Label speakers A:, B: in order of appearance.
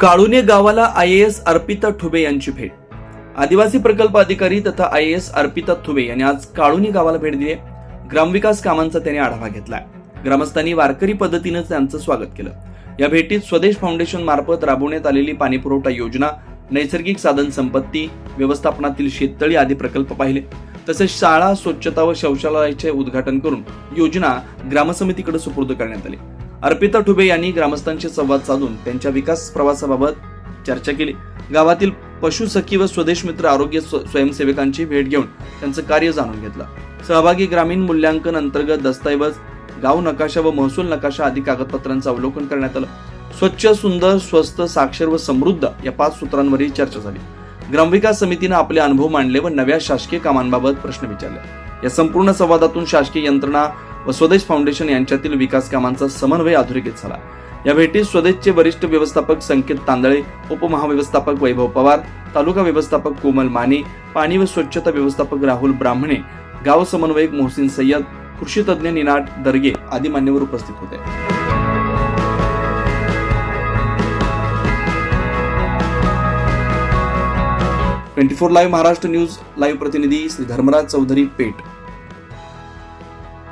A: काळुने गावाला I S Arpita Thube यांची भेट. आदिवासी प्रकल्प अधिकारी तथा आय एस अर्पिता थुबे यांनी आज काळुने गावाला भेट दिली. ग्रामविकास कामांचा त्यांनी आढावा घेतलाय ग्रामस्थांनी वारकरी पद्धतीनं त्यांचं स्वागत केलं. या भेटीत स्वदेश फाउंडेशन मार्फत राबवण्यात आलेली पाणीपुरवठा योजना नैसर्गिक साधन संपत्ती व्यवस्थापनातील शेततळी आदी प्रकल्प पाहिले. तसेच शाळा स्वच्छता व शौचालयाचे उद्घाटन करून योजना ग्रामसमितीकडे सुपूर्द करण्यात आली. अर्पिता ठुबे यांनी ग्रामस्थांशी संवाद साधून त्यांच्या विकास प्रवासाबाबत चर्चा केली. गावातील पशु सखी व स्वदेश मित्र आरोग्य स्व- स्वयंसेवकांची भेट घेऊन त्यांचं कार्य जाणून घेतलं. सहभागी ग्रामीण मूल्यांकन अंतर्गत दस्तऐवज गाव नकाशा व महसूल नकाशा आदी कागदपत्रांचं अवलोकन करण्यात आलं. स्वच्छ सुंदर स्वस्त साक्षर व समृद्ध या पाच सूत्रांवरही चर्चा झाली. ग्रामविकास समितीनं आपले अनुभव मांडले व नव्या शासकीय कामांबाबत प्रश्न विचारले. या संपूर्ण संवादातून शासकीय यंत्रणा व स्वदेश फाउंडेशन यांच्यातील विकास कामांचा समन्वय अधोरेखित झाला. या भेटीत स्वदेशचे वरिष्ठ व्यवस्थापक संकेत तांदळे उपमहाव्यवस्थापक वैभव पवार तालुका व्यवस्थापक कोमल माने पाणी व स्वच्छता व्यवस्थापक राहुल ब्राह्मणे गाव समन्वयक मोहसिन सय्यद कृषी तज्ज्ञ निनाट दर्गे आदी मान्यवर उपस्थित होते. Twenty four live Maharashtra news live प्रतिनिधी श्री धर्मराज चौधरी पेठ.